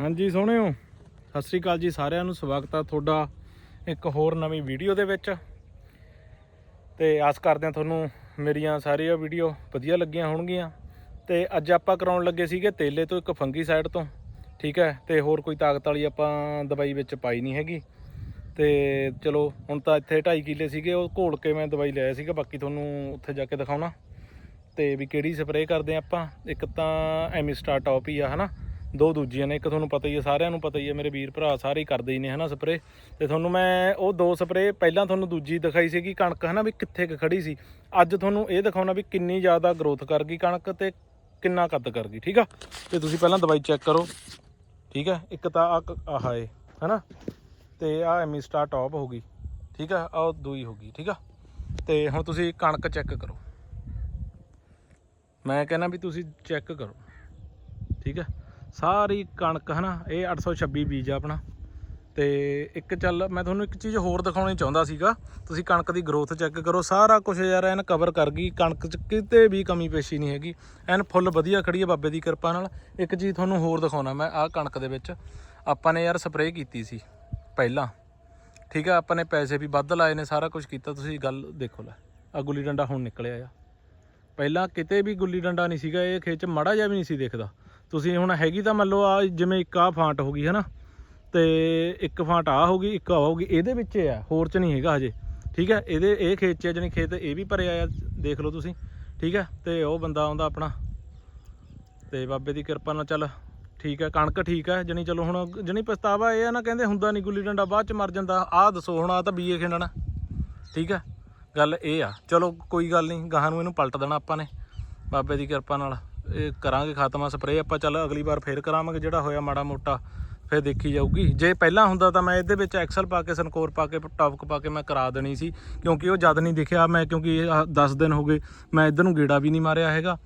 ਹਾਂਜੀ, ਸੋਹਣਿਓ। ਸਤਿ ਸ੍ਰੀ ਅਕਾਲ ਜੀ ਸਾਰਿਆਂ ਨੂੰ। ਸਵਾਗਤ ਆ ਤੁਹਾਡਾ ਇੱਕ ਹੋਰ ਨਵੀਂ ਵੀਡੀਓ ਦੇ ਵਿੱਚ। ਤੇ ਆਸ ਕਰਦੇ ਹਾਂ ਤੁਹਾਨੂੰ ਮੇਰੀਆਂ ਸਾਰੀਆਂ ਵੀਡੀਓ ਵਧੀਆ ਲੱਗੀਆਂ ਹੋਣਗੀਆਂ। ਤੇ ਅੱਜ ਆਪਾਂ ਕਰਾਉਣ ਲੱਗੇ ਸੀਗੇ ਤੇਲੇ ਤੋਂ ਇੱਕ ਫੰਗੀ ਸਾਈਡ ਤੋਂ, ਠੀਕ ਹੈ? ਤੇ ਹੋਰ ਕੋਈ ਤਾਕਤ ਵਾਲੀ ਆਪਾਂ ਦਵਾਈ ਵਿੱਚ ਪਾਈ ਨਹੀਂ ਹੈਗੀ। ਤੇ ਚਲੋ, ਹੁਣ ਤਾਂ ਇੱਥੇ 2.5 ਕਿੱਲੇ ਸੀਗੇ, ਉਹ ਘੋਲ ਕੇ ਮੈਂ ਦਵਾਈ ਲਿਆ ਸੀਗਾ, ਬਾਕੀ ਤੁਹਾਨੂੰ ਉੱਥੇ ਜਾ ਕੇ ਦਿਖਾਉਣਾ। ਤੇ ਵੀ ਕਿਹੜੀ ਸਪਰੇਅ ਕਰਦੇ ਆ ਆਪਾਂ? ਇੱਕ ਤਾਂ ਐਮਿਸਟਾ ਟੌਪ ਹੀ ਆ, ਹਨਾ? ਦੋ ਦੂਜੀਆਂ ਨੇ, ਇੱਕ ਤੁਹਾਨੂੰ ਪਤਾ ਹੀ ਹੈ, ਸਾਰਿਆਂ ਨੂੰ ਪਤਾ ਹੀ ਹੈ, ਮੇਰੇ ਵੀਰ ਭਰਾ ਸਾਰੇ ਹੀ ਕਰਦੇ ਹੀ ਨੇ, ਹਨਾ ਸਪਰੇਅ ਤੇ ਤੁਹਾਨੂੰ ਮੈਂ ਉਹ ਦੋ ਸਪਰੇਅ ਪਹਿਲਾਂ ਤੁਹਾਨੂੰ ਦੂਜੀ ਦਿਖਾਈ ਸੀਗੀ ਕਣਕ, ਹਨਾ, ਵੀ ਕਿੱਥੇ ਕੁ ਖੜੀ ਸੀ। ਅੱਜ ਤੁਹਾਨੂੰ ਇਹ ਦਿਖਾਉਣਾ ਵੀ ਕਿੰਨੀ ਜ਼ਿਆਦਾ ਗਰੋਥ ਕਰ ਗਈ ਕਣਕ ਤੇ ਕਿੰਨਾ ਕੱਦ ਕਰ ਗਈ, ਠੀਕ ਆ? ਤੇ ਤੁਸੀਂ ਪਹਿਲਾਂ ਦਵਾਈ ਚੈੱਕ ਕਰੋ, ਠੀਕ ਹੈ ਇੱਕ ਤਾਂ ਆ ਆਹ ਏ ਹਨਾ? ਤੇ ਆ ਐਮਿਸਟਾ ਟੌਪ ਹੋ ਗਈ, ਠੀਕ ਆ? ਆਹ ਦੂਈ ਹੋ ਗਈ, ਠੀਕ ਆ? ਤੇ ਹੁਣ ਤੁਸੀਂ ਕਣਕ ਚੈੱਕ ਕਰੋ। ਮੈਂ ਕਹਿੰਦਾ ਵੀ ਤੁਸੀਂ ਚੈੱਕ ਕਰੋ, ਠੀਕ ਹੈ ਸਾਰੀ ਕਣਕ ਹਨਾ, ਇਹ 826 ਬੀਜ ਆ ਆਪਣਾ। ਤੇ ਇੱਕ ਚੱਲ, ਮੈਂ ਤੁਹਾਨੂੰ ਇੱਕ ਚੀਜ਼ ਹੋਰ ਦਿਖਾਉਣੀ ਚਾਹੁੰਦਾ ਸੀਗਾ। ਤੁਸੀਂ ਕਣਕ ਦੀ ਗਰੋਥ ਚੈੱਕ ਕਰੋ, ਸਾਰਾ ਕੁਝ ਯਾਰ ਐਨ ਕਵਰ ਕਰ ਗਈ, ਕਣਕ 'ਚ ਕਿਤੇ ਵੀ ਕਮੀ ਪੇਸ਼ੀ ਨਹੀਂ ਹੈਗੀ। ਐਨ ਫੁੱਲ ਵਧੀਆ ਖੜੀ ਹੈ ਬਾਬੇ ਦੀ ਕਿਰਪਾ ਨਾਲ। ਇੱਕ ਚੀਜ਼ ਤੁਹਾਨੂੰ ਹੋਰ ਦਿਖਾਉਣਾ ਮੈਂ, ਆਹ ਕਣਕ ਦੇ ਵਿੱਚ। ਆਪਾਂ ਨੇ ਯਾਰ ਸਪਰੇਅ ਕੀਤੀ ਸੀ, ਪਹਿਲਾਂ। ਠੀਕ ਹੈ ਆਪਾਂ ਨੇ ਪੈਸੇ ਵੀ ਵੱਧ ਲਾਏ ਨੇ, ਸਾਰਾ ਕੁਝ ਕੀਤਾ। ਤੁਸੀਂ ਗੱਲ ਦੇਖੋ ਲੈ ਆ ਗੁੱਲੀ ਡੰਡਾ ਹੁਣ ਨਿਕਲਿਆ ਆ। ਪਹਿਲਾਂ ਕਿਤੇ ਵੀ ਗੁੱਲੀ ਡੰਡਾ ਨਹੀਂ ਸੀਗਾ, ਇਹ ਖੇਤ 'ਚ ਮਾੜਾ ਜਿਹਾ ਵੀ ਨਹੀਂ ਸੀ ਦੇਖਦਾ। ਤੁਸੀਂ ਹੁਣ ਹੈਗੀ ਤਾਂ ਮੰਨ ਲਓ ਆ ਜਿਵੇਂ ਇੱਕ ਆ ਫਾਂਟ ਹੋ ਗਈ ਹੈ ਨਾ ਤੇ ਇੱਕ ਫਾਂਟ ਆ ਹੋ ਗਈ, ਇੱਕ ਆ ਹੋ ਗਈ, ਇਹਦੇ ਵਿੱਚ ਆ, ਹੋਰ 'ਚ ਨਹੀਂ ਹੈਗਾ ਹਜੇ, ਠੀਕ ਹੈ? ਇਹਦੇ, ਇਹ ਖੇਤ 'ਚ ਜਣੀ ਖੇਤ ਇਹ ਵੀ ਭਰਿਆ ਆ, ਦੇਖ ਲਓ ਤੁਸੀਂ, ਠੀਕ ਹੈ? ਤੇ ਉਹ ਬੰਦਾ ਆਉਂਦਾ ਆਪਣਾ, ਤੇ ਬਾਬੇ ਦੀ ਕਿਰਪਾ ਨਾਲ ਚੱਲ, ਠੀਕ ਹੈ, ਕਣਕ ਠੀਕ ਹੈ, ਜਣੀ ਚਲੋ ਹੁਣ, ਜਣੀ ਪਛਤਾਵਾ ਇਹ ਆ ਨਾ, ਕਹਿੰਦੇ ਹੁੰਦਾ ਨਹੀਂ ਗੁੱਲੀ ਡੰਡਾ, ਬਾਅਦ ਚ ਮਰ ਜਾਂਦਾ, ਆਹ ਦੱਸੋ ਹੁਣ ਆ ਤਾਂ ਬੀਏ ਖੇਡਣਾ, ਠੀਕ ਹੈ? ਗੱਲ ਇਹ ਆ, ਚਲੋ ਕੋਈ ਗੱਲ ਨਹੀਂ ਗਾਹਾਂ ਨੂੰ ਇਹਨੂੰ ਪਲਟ ਦੇਣਾ ਆਪਾਂ ਨੇ, ਬਾਬੇ ਦੀ ਕਿਰਪਾ ਨਾਲ। ਇਹ ਕਰਾਂਗੇ ਖਾਤਮਾ ਸਪਰੇਅ, ਆਪਾਂ ਚੱਲ ਅਗਲੀ ਵਾਰ ਫੇਰ ਕਰਾਵਾਂਗੇ ਜਿਹੜਾ ਹੋਇਆ ਮਾੜਾ ਮੋਟਾ, ਫਿਰ ਦੇਖੀ ਜਾਊਗੀ। ਜੇ ਪਹਿਲਾਂ ਹੁੰਦਾ ਤਾਂ ਮੈਂ ਇਹਦੇ ਵਿੱਚ ਐਕਸਲ ਪਾ ਕੇ ਸਨਕੋਰ ਪਾ ਕੇ ਟੌਪਕ ਪਾ ਕੇ ਮੈਂ ਕਰਾ ਦੇਣੀ ਸੀ, ਕਿਉਂਕਿ ਉਹ ਜਦ ਨਹੀਂ ਦਿਖਿਆ ਮੈਂ, ਕਿਉਂਕਿ 10 ਦਿਨ ਹੋ ਗਏ, ਮੈਂ ਇੱਧਰ ਨੂੰ ਗੇੜਾ ਵੀ ਨਹੀਂ ਮਾਰਿਆ ਹੈਗਾ।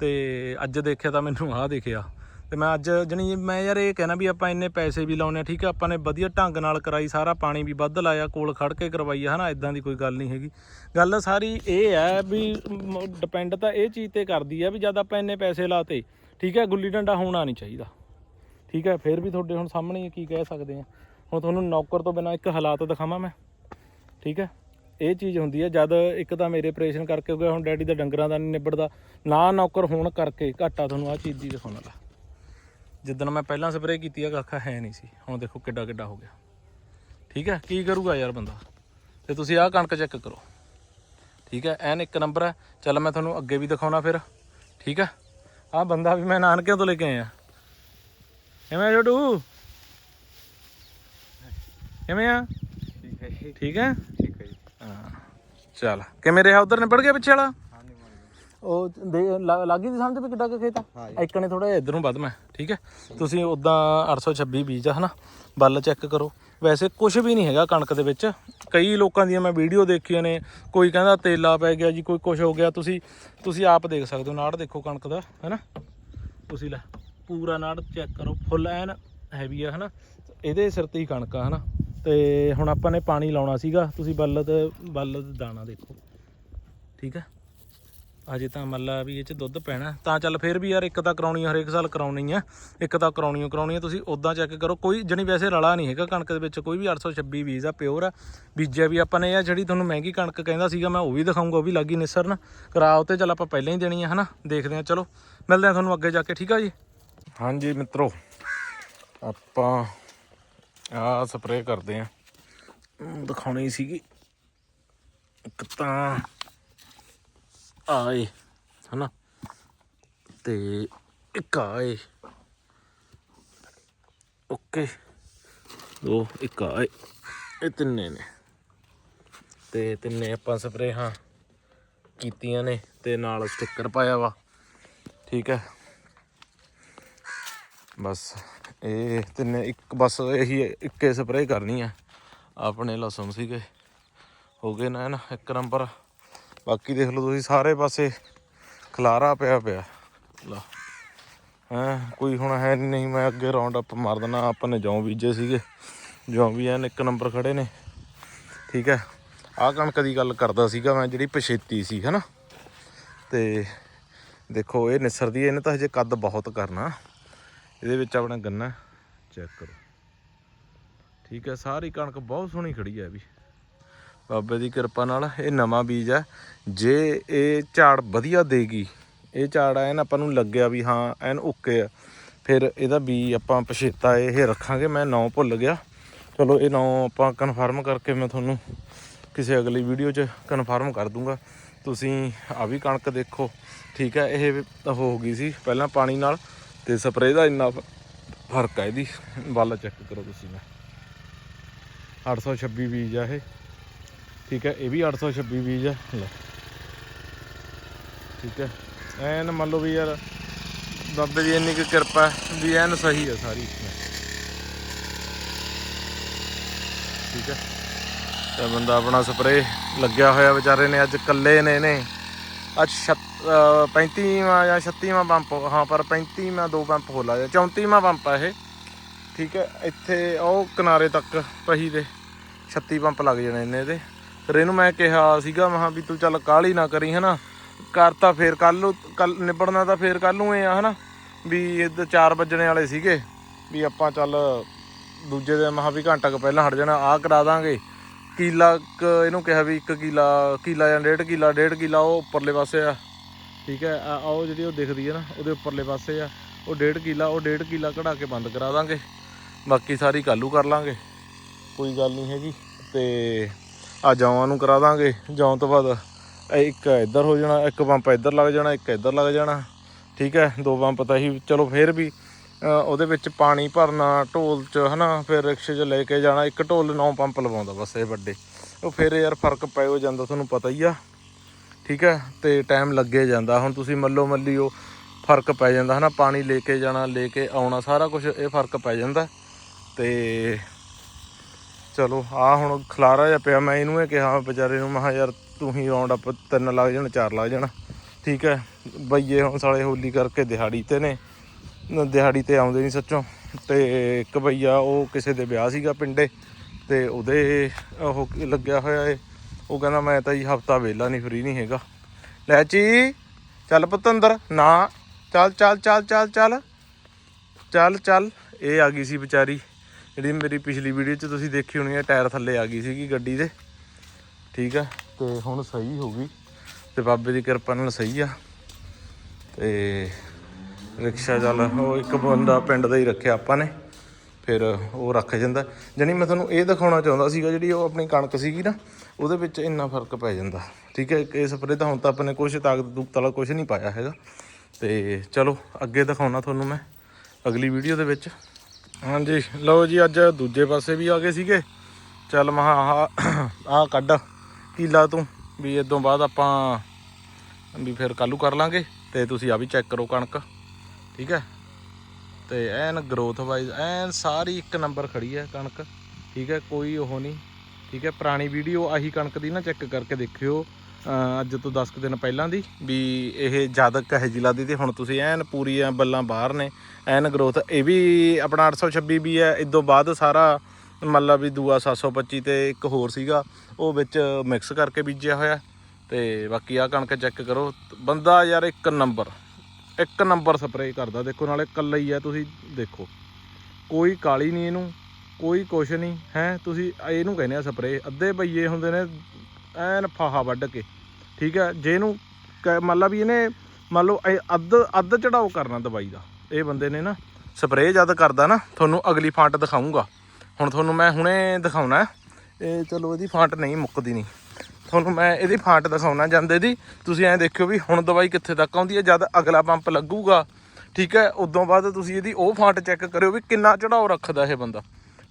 ਤੇ ਅੱਜ ਦੇਖਿਆ ਤਾਂ ਮੈਨੂੰ ਆਹ ਦਿਖਿਆ। ਤੇ ਮੈਂ ਅੱਜ ਜਣੀ ਮੈਂ ਯਾਰ ਇਹ ਕਹਿਣਾ ਵੀ ਆਪਾਂ ਇੰਨੇ ਪੈਸੇ ਵੀ ਲਾਉਨੇ ਆ ਠੀਕ ਹੈ ਆਪਾਂ ਨੇ ਵਧੀਆ ਢੰਗ ਨਾਲ ਕਰਾਈ, ਸਾਰਾ ਪਾਣੀ ਵੀ ਵੱਧ ਲਾਇਆ, ਕੋਲ ਖੜ ਕੇ ਕਰਵਾਈ ਆ, ਹਨਾ ਇਦਾਂ ਦੀ ਕੋਈ ਗੱਲ ਨਹੀਂ ਹੈਗੀ। ਗੱਲ ਸਾਰੀ ਇਹ ਹੈ ਵੀ ਡਿਪੈਂਡ ਤਾਂ ਇਹ ਚੀਜ਼ ਤੇ ਕਰਦੀ ਆ ਵੀ ਜਦ ਆਪਾਂ ਇੰਨੇ ਪੈਸੇ ਲਾਤੇ, ਠੀਕ ਹੈ ਗੁੱਲੀ ਡੰਡਾ ਹੋਣਾ ਨਹੀਂ ਚਾਹੀਦਾ। ਠੀਕ ਹੈ ਫਿਰ ਵੀ ਤੁਹਾਡੇ ਹੁਣ ਸਾਹਮਣੇ ਕੀ ਕਹਿ ਸਕਦੇ ਆ। ਹੁਣ ਤੁਹਾਨੂੰ ਨੌਕਰ ਤੋਂ ਬਿਨਾ ਇੱਕ ਹਾਲਾਤ ਦਿਖਾਵਾਂ ਮੈਂ, ਠੀਕ ਹੈ ਇਹ ਚੀਜ਼ ਹੁੰਦੀ ਹੈ ਜਦ ਇੱਕ ਤਾਂ ਮੇਰੇ ਆਪਰੇਸ਼ਨ ਕਰਕੇ ਹੋ ਗਿਆ ਹੁਣ ਡੈਡੀ ਦਾ ਡੰਗਰਾਂ ਦਾ ਨਹੀਂ ਨਿਬੜਦਾ, ਨਾ ਨੌਕਰ ਹੋਣ ਕਰਕੇ ਘਾਟਾ ਤੁਹਾਨੂੰ ਆ ਚੀਜ਼ ਦੀ ਦਿਖਾਉਣ ਵਾਲਾ। ਜਿੱਦਣ ਮੈਂ ਪਹਿਲਾਂ ਸਪਰੇਅ ਕੀਤੀ ਆ ਕੱਖਾ ਹੈ ਨਹੀਂ ਸੀ। ਹੁਣ ਦੇਖੋ ਕਿੱਡਾ ਕਿੱਡਾ ਹੋ ਗਿਆ। ਠੀਕ ਹੈ? ਕੀ ਕਰੂਗਾ ਯਾਰ ਬੰਦਾ? ਤੇ ਤੁਸੀਂ ਆਹ ਕਣਕ ਚੈੱਕ ਕਰੋ। ਠੀਕ ਹੈ? ਐਨ ਇੱਕ ਨੰਬਰ ਹੈ। ਚੱਲ ਮੈਂ ਤੁਹਾਨੂੰ ਅੱਗੇ ਵੀ ਦਿਖਾਉਣਾ ਫਿਰ। ਠੀਕ ਹੈ? ਆਹ ਬੰਦਾ ਵੀ ਮੈਂ ਨਾਨਕਿਆਂ ਤੋਂ ਲੈ ਕੇ ਆਇਆ। ਕਿਵੇਂ ਜੋਟੂ ਕਿਵੇਂ ਆ? ਠੀਕ ਹੈ ਠੀਕ ਹੈ? ਠੀਕ ਹੈ। ਚੱਲ। ਕਿਵੇਂ ਰਿਹਾ? ਉਧਰ ਨਿਬੜ ਗਿਆ ਪਿੱਛੇ ਵਾਲਾ? ਉਹ ਦੇ- ਲਾ- ਲੱਗੀ ਦੀ ਸਮਝ ਵੀ ਕਿੱਡਾ ਕੁ ਖੇਤ ਆ? ਇੱਕ ਨੇ ਥੋੜਾ ਇਧਰ ਨੂੰ ਵੱਧ ਮੈਂ ਠੀਕ ਹੈ? ਤੁਸੀਂ ਉਦਾਂ 826 ਬੀਜ ਆ ਹਨਾ? ਬੱਲ ਚੈੱਕ ਕਰੋ। ਵੈਸੇ ਕੁਝ ਵੀ ਨਹੀਂ ਹੈਗਾ ਕਣਕ ਦੇ ਵਿੱਚ। ਕਈ ਲੋਕਾਂ ਦੀਆਂ ਮੈਂ ਵੀਡੀਓ ਦੇਖੀਆਂ ਨੇ ਕੋਈ ਕਹਿੰਦਾ ਤੇਲਾ ਪੈ ਗਿਆ ਜੀ ਕੋਈ ਕੁਝ ਹੋ ਗਿਆ। ਤੁਸੀਂ ਤੁਸੀਂ ਆਪ ਦੇਖ ਸਕਦੇ ਹੋ ਨਾੜ ਦੇਖੋ ਕਣਕ ਦਾ ਹੈਨਾ? ਤੁਸੀਂ ਲੈ ਪੂਰਾ ਨਾੜ ਚੈੱਕ ਕਰੋ। ਫੁੱਲ ਐਨ ਹੈਵੀ ਆ ਹਨਾ? ਇਹਦੇ ਸਿਰ ਤੇ ਹੀ ਕਣਕ ਆ ਹਨਾ? ਤੇ ਹੁਣ ਆਪਾਂ ਨੇ ਪਾਣੀ ਲਾਉਣਾ ਸੀਗਾ ਤੁਸੀਂ ਬੱਲ ਤੇ ਬੱਲ ਦਾਣਾ ਦੇਖੋ। ਠੀਕ ਹੈ? ਹਜੇ ਤਾਂ ਮੱਲਾ ਵੀ ਇਹ ਚ ਦੁੱਧ ਪੈਣਾ। ਤਾਂ ਚੱਲ ਫੇਰ ਵੀ ਯਾਰ ਇੱਕ ਤਾਂ ਕਰਾਉਣੀ ਆ, ਹਰੇਕ ਸਾਲ ਕਰਾਉਣੀ ਆ। ਇੱਕ ਤਾਂ ਕਰਾਉਣੀ ਓ ਕਰਾਉਣੀ ਆ। ਤੁਸੀਂ ਉਦਾਂ ਚੈੱਕ ਕਰੋ। ਕੋਈ ਜਣੀ ਵੈਸੇ ਰਲਾ ਨਹੀਂ ਹੈਗਾ ਕਣਕ ਦੇ ਵਿੱਚ। ਕੋਈ ਵੀ 826 ਬੀਜ ਆ ਪਿਓਰ ਆ। ਬੀਜਿਆ ਵੀ ਆਪਾਂ ਨੇ ਆ ਜਿਹੜੀ ਤੁਹਾਨੂੰ ਮਹਿੰਗੀ ਕਣਕ ਕਹਿੰਦਾ ਸੀਗਾ ਮੈਂ ਉਹ ਵੀ ਦਿਖਾਉਂਗਾ ਉਹ ਵੀ ਲੱਗੀ ਨਿਸਰਨ। ਕਰਾਓ ਤੇ ਚੱਲ ਆਪਾਂ ਪਹਿਲਾਂ ਹੀ ਦੇਣੀ ਆ ਹਨਾ? ਦੇਖਦੇ ਆ ਚਲੋ। ਮਿਲਦੇ ਆ ਤੁਹਾਨੂੰ ਅੱਗੇ ਜਾ ਕੇ ਠੀਕ ਆ ਜੀ? ਹਾਂਜੀ ਮਿੱਤਰੋ। ਆਪਾਂ ਆ ਸਪਰੇਅ ਕਰਦੇ ਆ। ਦਿਖਾਉਣੀ ਸੀਗੀ। ਇੱਕ ਤਾਂ ਆਏ, ਹਨਾ? ਤੇ ਇੱਕ ਆਏ। ਓਕੇ। ਦੋ, ਇੱਕ ਆਏ। ਇਹ ਤਿੰਨੇ ਨੇ। ਤੇ ਤਿੰਨੇ ਆਪਾਂ ਸਪਰੇਹਾਂ ਕੀਤੀਆਂ ਨੇ ਤੇ ਨਾਲ ਸਟicker ਪਾਇਆ ਵਾ। ਠੀਕ ਹੈ? ਬਸ, ਇਹ ਤਿੰਨੇ, ਇੱਕ ਬਸ ਇਹੀ ਇੱਕੇ ਸਪਰੇਅ ਕਰਨੀ ਆ। ਆਪਣੇ ਲਸਣ ਸੀਗੇ। ਹੋ ਗਏ ਨਾ ਨਾ ਇੱਕ ਨੰਬਰ। ਬਾਕੀ ਦੇਖ ਲਓ ਤੁਸੀਂ ਸਾਰੇ ਪਾਸੇ ਖਲਾਰਾ ਪਿਆ ਪਿਆ। ਲਾ। ਹੈਂ ਕੋਈ ਹੁਣ ਹੈ ਨਹੀਂ ਮੈਂ ਅੱਗੇ ਰਾਉਂਡ ਅਪ ਮਾਰ ਦੇਣਾ ਆਪਾਂ ਨੇ ਜੌਂ ਬੀਜੇ ਸੀਗੇ। ਜੌਂ ਵੀ ਐਨ ਇੱਕ ਨੰਬਰ ਖੜੇ ਨੇ। ਠੀਕ ਹੈ ਆਹ ਕਣਕ ਦੀ ਗੱਲ ਕਰਦਾ ਸੀਗਾ ਮੈਂ ਜਿਹੜੀ ਪਛੇਤੀ ਸੀ ਹੈਨਾ? ਤੇ ਦੇਖੋ ਇਹ ਨਿਸਰਦੀ ਹੈ, ਇਹਨੇ ਤਾਂ ਹਜੇ ਕੱਦ ਬਹੁਤ ਕਰਨਾ। ਇਹਦੇ ਵਿੱਚ ਆਪਣਾ ਗੰਨਾ ਚੈੱਕ ਕਰੋ। ਠੀਕ ਹੈ ਸਾਰੀ ਕਣਕ ਬਹੁਤ ਸੋਹਣੀ ਖੜੀ ਹੈ ਵੀ। ਬਾਬੇ ਦੀ ਕਿਰਪਾ ਨਾਲ ਇਹ ਨਵਾਂ ਬੀਜ ਹੈ। ਜੇ ਇਹ ਝਾੜ ਵਧੀਆ ਦੇਗੀ, ਇਹ ਝਾੜ ਐਨ ਆਪਾਂ ਨੂੰ ਲੱਗਿਆ ਵੀ ਹਾਂ, ਐਨ ਓਕੇ ਆ। ਫਿਰ ਇਹਦਾ ਬੀ ਆਪਾਂ ਪਛੇਤਾ ਇਹ ਰੱਖਾਂਗੇ। ਮੈਂ ਨਾਂ ਭੁੱਲ ਗਿਆ। ਚਲੋ ਇਹ ਨਾਂ ਆਪਾਂ ਕਨਫਰਮ ਕਰਕੇ ਮੈਂ ਤੁਹਾਨੂੰ ਕਿਸੇ ਅਗਲੀ ਵੀਡੀਓ 'ਚ ਕਨਫਰਮ ਕਰ ਦੂੰਗਾ। ਤੁਸੀਂ ਆ ਵੀ ਕਣਕ ਦੇਖੋ। ਠੀਕ ਹੈ, ਇਹ ਤਾਂ ਹੋ ਗਈ ਸੀ ਪਹਿਲਾਂ ਪਾਣੀ ਨਾਲ ਤੇ ਸਪਰੇਅ ਦਾ ਇੰਨਾ ਫ਼ਰਕ ਹੈ ਇਹਦੀ। ਵੱਲ ਚੈੱਕ ਕਰੋ ਤੁਸੀਂ ਮੈਂ 826 ਬੀਜ ਆ ਇਹ। ਠੀਕ ਹੈ, ਇਹ ਵੀ 826 ਬੀਜ ਹੈ। ਲੈ ਠੀਕ ਹੈ। ਐਨ ਮੰਨ ਲਓ ਵੀ ਯਾਰ, ਬਾਬੇ ਦੀ ਇੰਨੀ ਕੁ ਕਿਰਪਾ ਵੀ ਐਨ ਸਹੀ ਹੈ ਸਾਰੀ। ਠੀਕ ਹੈ। ਤੇ ਬੰਦਾ ਆਪਣਾ ਸਪਰੇ ਲੱਗਿਆ ਹੋਇਆ ਵਿਚਾਰੇ ਨੇ, ਅੱਜ ਇਕੱਲੇ ਨੇ ਨੇ ਅੱਜ 35ਵਾਂ ਜਾਂ 36ਵਾਂ ਪੰਪ, ਹਾਂ, ਪਰ 35ਵਾਂ ਦੋ ਪੰਪ ਖੋਲਾ ਜਾਂ 34ਵਾਂ ਪੰਪ ਆ ਇਹ। ਠੀਕ ਹੈ, ਇੱਥੇ ਉਹ ਕਿਨਾਰੇ ਤੱਕ ਪਹੀ ਦੇ 36 ਪੰਪ ਲੱਗ ਜਾਣੇ ਨੇ ਇਹਦੇ। ਫਿਰ ਇਹਨੂੰ ਮੈਂ ਕਿਹਾ ਸੀਗਾ ਮਹਾ ਵੀ ਤੂੰ ਚੱਲ ਕਾਹਲੀ ਨਾ ਕਰੀ, ਹਨਾ? ਕਰ ਤਾਂ ਫੇਰ ਕੱਲ ਨੂੰ ਕੱਲ ਨਿਬੜਨਾ ਤਾਂ ਫੇਰ ਕੱਲ ਨੂੰ ਇਹ ਆ, ਹਨਾ? ਵੀ ਇਹ 4 ਵੱਜਣੇ ਵਾਲੇ ਸੀਗੇ, ਵੀ ਆਪਾਂ ਚੱਲ ਦੂਜੇ ਦੇ ਮਹਾ ਵੀ ਘੰਟਾ ਕੁ ਪਹਿਲਾਂ ਹਟ ਜਾਣਾ, ਆਹ ਕਰਾ ਦਾਂਗੇ। ਕੀਲਾ ਕੁ, ਇਹਨੂੰ ਕਿਹਾ ਵੀ 1 ਕਿਲਾ ਕਿਲਾ ਜਾਂ ਡੇਢ ਕਿਲਾ ਡੇਢ ਕਿਲਾ ਉਹ ਉੱਪਰਲੇ ਪਾਸੇ ਆ, ਠੀਕ ਹੈ? ਆ ਉਹ ਜਿਹੜੀ ਉਹ ਦਿਖਦੀ ਹੈ ਨਾ, ਉਹਦੇ ਉੱਪਰਲੇ ਪਾਸੇ ਆ, ਉਹ ਡੇਢ ਕਿਲਾ, ਉਹ ਡੇਢ ਕਿਲਾ ਕਢਾ ਕੇ ਬੰਦ ਕਰਾ ਦਾਂਗੇ। ਬਾਕੀ ਸਾਰੀ ਕਾਲੂ ਕਰ ਲਾਂਗੇ, ਕੋਈ ਗੱਲ ਨਹੀਂ ਹੈਗੀ, ਤੇ ਆ ਜੌਆਂ ਨੂੰ ਕਰਾ ਦਾਂਗੇ, ਜੌਂ ਤੋਂ ਬਾਅਦ ਇੱਕ ਇੱਧਰ ਹੋ ਜਾਣਾ, ਇੱਕ ਪੰਪ ਇੱਧਰ ਲੱਗ ਜਾਣਾ, ਇੱਕ ਇੱਧਰ ਲੱਗ ਜਾਣਾ, ਠੀਕ ਹੈ? ਦੋ ਪੰਪ ਤਾਂ ਹੀ ਚਲੋ ਫੇਰ ਵੀ ਉਹਦੇ ਵਿੱਚ ਪਾਣੀ ਭਰਨਾ, ਢੋਲ 'ਚ, ਹਨਾ? ਫਿਰ ਰਿਕਸ਼ੇ 'ਚ ਲੈ ਕੇ ਜਾਣਾ, ਇੱਕ ਢੋਲ ਨੌ ਪੰਪ ਲਵਾਉਂਦਾ ਬਸ ਇਹ ਵੱਡੇ। ਉਹ ਫਿਰ ਯਾਰ ਫ਼ਰਕ ਪੈ ਹੋ ਜਾਂਦਾ, ਤੁਹਾਨੂੰ ਪਤਾ ਹੀ ਆ, ਠੀਕ ਹੈ? ਤੇ ਟਾਈਮ ਲੱਗੇ ਜਾਂਦਾ। ਹੁਣ ਤੁਸੀਂ ਮੱਲੋ ਮੱਲੀ ਉਹ ਫ਼ਰਕ ਪੈ ਜਾਂਦਾ, ਹਨਾ? ਪਾਣੀ ਲੈ ਕੇ ਜਾਣਾ, ਲੈ ਕੇ ਆਉਣਾ, ਸਾਰਾ ਕੁਝ ਇਹ ਫ਼ਰਕ ਪੈ ਜਾਂਦਾ। ਤੇ ਚਲੋ ਆ ਹੁਣ ਖਲਾਰਾ ਜਿਹਾ ਪਿਆ, ਮੈਂ ਇਹਨੂੰ ਇਹ ਕਿਹਾ ਵਿਚਾਰੇ ਨੂੰ, ਮੈਂ ਕਿਹਾ ਯਾਰ ਤੂੰ ਹੀ ਰਾਉਂਡ ਅਪ ਤਿੰਨ ਲੱਗ ਜਾਣ, ਚਾਰ ਲੱਗ ਜਾਣ। ਠੀਕ ਹੈ, ਬਈਏ ਹੁਣ ਸਾਲੇ ਹੋਲੀ ਕਰਕੇ ਦਿਹਾੜੀ ਤੇ ਨੇ ਦਿਹਾੜੀ ਤੇ ਆਉਂਦੇ ਨਹੀਂ ਸੱਚੋਂ। ਤੇ ਇੱਕ ਬਈਆ, ਉਹ ਕਿਸੇ ਦੇ ਵਿਆਹ ਸੀਗਾ ਪਿੰਡੇ, ਤੇ ਉਹਦੇ ਉਹ ਲੱਗਿਆ ਹੋਇਆ ਏ। ਉਹ ਕਹਿੰਦਾ, ਮੈਂ ਤਾਂ ਜੀ ਹਫਤਾ ਵੇਲਾ ਨਹੀਂ ਫਰੀ ਨਹੀਂ ਹੈਗਾ। ਲੈ ਚੀ ਚੱਲ ਪੁੱਤ ਅੰਦਰ ਨਾ, ਚੱਲ ਚੱਲ ਚੱਲ ਚੱਲ ਚੱਲ। ਚੱਲ ਚੱਲ, ਇਹ ਆ ਗਈ ਸੀ ਵਿਚਾਰੀ। ਜਿਹੜੀ ਮੇਰੀ ਪਿਛਲੀ ਵੀਡੀਓ 'ਚ ਤੁਸੀਂ ਦੇਖੀ ਹੋਣੀ ਹੈ ਟਾਇਰ ਥੱਲੇ ਆ ਗਈ ਸੀਗੀ ਗੱਡੀ ਦੇ। ਠੀਕ ਆ? ਤੇ ਹੁਣ ਸਹੀ ਹੋ ਗਈ। ਤੇ ਬਾਬੇ ਦੀ ਕਿਰਪਾ ਨਾਲ ਸਹੀ ਆ। ਤੇ ਰਿਕਸ਼ਾ ਚੱਲ, ਉਹ ਇੱਕ ਬੰਦਾ ਪਿੰਡ ਦਾ ਹੀ ਰੱਖਿਆ ਆਪਾਂ ਨੇ। ਫਿਰ ਉਹ ਰੱਖ ਜਾਂਦਾ। ਜਾਣੀ ਮੈਂ ਤੁਹਾਨੂੰ ਇਹ ਦਿਖਾਉਣਾ ਚਾਹੁੰਦਾ ਸੀਗਾ, ਜਿਹੜੀ ਉਹ ਆਪਣੀ ਕਣਕ ਸੀਗੀ ਨਾ, ਉਹਦੇ ਵਿੱਚ ਇੰਨਾ ਫ਼ਰਕ ਪੈ ਜਾਂਦਾ। ਠੀਕ ਹੈ ਇਹ ਸਪਰੇ ਤਾਂ ਹੁਣ ਤਾਂ ਆਪਾਂ ਨੇ ਕੁਛ ਤਾਕਤ ਤੂਕਤ ਵਾਲਾ ਕੁਛ ਨਹੀਂ ਪਾਇਆ ਹੈਗਾ। ਤੇ ਚਲੋ, ਅੱਗੇ ਦਿਖਾਉਣਾ ਤੁਹਾਨੂੰ ਮੈਂ ਅਗਲੀ ਵੀਡੀਓ ਦੇ ਵਿੱਚ। ਹਾਂਜੀ, ਲਓ ਜੀ, ਅੱਜ ਦੂਜੇ ਪਾਸੇ ਵੀ ਆ ਗਏ ਸੀਗੇ। ਚੱਲ ਮਹਾ ਆਹ ਕੱਢ ਕੀਲਾ ਤੂੰ, ਵੀ ਇਦੋਂ ਬਾਅਦ ਆਪਾਂ ਵੀ ਫਿਰ ਕੱਲੂ ਕਰ ਲਾਂਗੇ, ਤੇ ਤੁਸੀਂ ਆ ਵੀ ਚੈੱਕ ਕਰੋ ਕਣਕ, ਠੀਕ ਹੈ? ਤੇ ਐਨ ਗਰੋਥ ਵਾਈਜ਼ ਐਨ ਸਾਰੀ ਇੱਕ ਨੰਬਰ ਖੜੀ ਹੈ ਕਣਕ, ਠੀਕ ਹੈ? ਕੋਈ ਉਹ ਨਹੀਂ, ਠੀਕ ਹੈ? ਪੁਰਾਣੀ ਵੀਡੀਓ ਆਹੀ ਕਣਕ ਦੀ ਨਾ ਚੈੱਕ ਕਰਕੇ ਦੇਖਿਓ। ਅੱਜ ਤੋਂ 10 ਕੁ ਦਿਨ ਪਹਿਲਾਂ ਦੀ ਵੀ ਇਹ ਜ਼ਿਆਦਾ ਕਹੇ ਜ਼ਿਲ੍ਹਾ ਦੀ ਤੇ ਹੁਣ ਤੁਸੀਂ ਐਨ ਪੂਰੀ ਪੂਰੀਆਂ ਬੱਲਾਂ ਬਾਹਰ ਨੇ, ਐਨ ਗਰੋਥ ਇਹ ਵੀ ਆਪਣਾ 826 ਵੀ ਹੈ। ਇਦੋਂ ਬਾਅਦ ਸਾਰਾ ਮਤਲਬ ਵੀ ਦੂਆ 725 ਤੇ ਇੱਕ ਹੋਰ ਸੀਗਾ, ਉਹ ਵਿੱਚ ਮਿਕਸ ਕਰਕੇ ਬੀਜਿਆ ਹੋਇਆ। ਤੇ ਬਾਕੀ ਆ ਕਣਕ ਚੈੱਕ ਕਰੋ, ਬੰਦਾ ਯਾਰ ਇੱਕ ਨੰਬਰ ਇੱਕ ਨੰਬਰ ਸਪਰੇਅ ਕਰਦਾ। ਦੇਖੋ ਨਾਲੇ ਕੱਲਾ ਹੀ ਹੈ ਤੁਸੀਂ ਦੇਖੋ। ਕੋਈ ਕਾਲੀ ਨਹੀਂ ਇਹਨੂੰ, ਕੋਈ ਕੁਛ ਨਹੀਂ, ਹੈ, ਤੁਸੀਂ ਇਹਨੂੰ ਕਹਿੰਦੇ ਆ ਸਪਰੇਅ ਅੱਧੇ ਬਈਏ ਹੁੰਦੇ ਨੇ ਐਨ ਫਾਹਾ ਵੱਢ ਕੇ। ਠੀਕ ਹੈ, ਜੇ ਇਹਨੂੰ ਕ- ਮੰਨ ਲਾ ਵੀ ਇਹਨੇ ਮੰਨ ਲਓ ਇਹ ਅੱਧ ਅੱਧ ਚੜਾਓ ਕਰਨਾ ਦਵਾਈ ਦਾ, ਇਹ ਬੰਦੇ ਨੇ ਨਾ ਸਪਰੇਅ ਜਦ ਕਰਦਾ ਨਾ, ਤੁਹਾਨੂੰ ਅਗਲੀ ਫਾਂਟ ਦਿਖਾਉਂਗਾ ਹੁਣ ਤੁਹਾਨੂੰ ਮੈਂ ਹੁਣੇ ਦਿਖਾਉਣਾ, ਇਹ ਚਲੋ ਇਹਦੀ ਫਾਂਟ ਨਹੀਂ, ਮੁੱਕਦੀ ਨਹੀਂ। ਤੁਹਾਨੂੰ ਮੈਂ ਇਹਦੀ ਫਾਂਟ ਦਿਖਾਉਣਾ ਜਾਂਦੇ ਦੀ, ਤੁਸੀਂ ਐਂ ਦੇਖਿਓ ਵੀ ਹੁਣ ਦਵਾਈ ਕਿੱਥੇ ਤੱਕ ਆਉਂਦੀ ਹੈ, ਜਦ ਅਗਲਾ ਪੰਪ ਲੱਗੂਗਾ, ਠੀਕ ਹੈ, ਉਦੋਂ ਬਾਅਦ ਤੁਸੀਂ ਇਹਦੀ ਉਹ ਫਾਂਟ ਚੈੱਕ ਕਰਿਓ ਵੀ ਕਿੰਨਾ ਚੜਾਓ ਰੱਖਦਾ ਇਹ ਬੰਦਾ।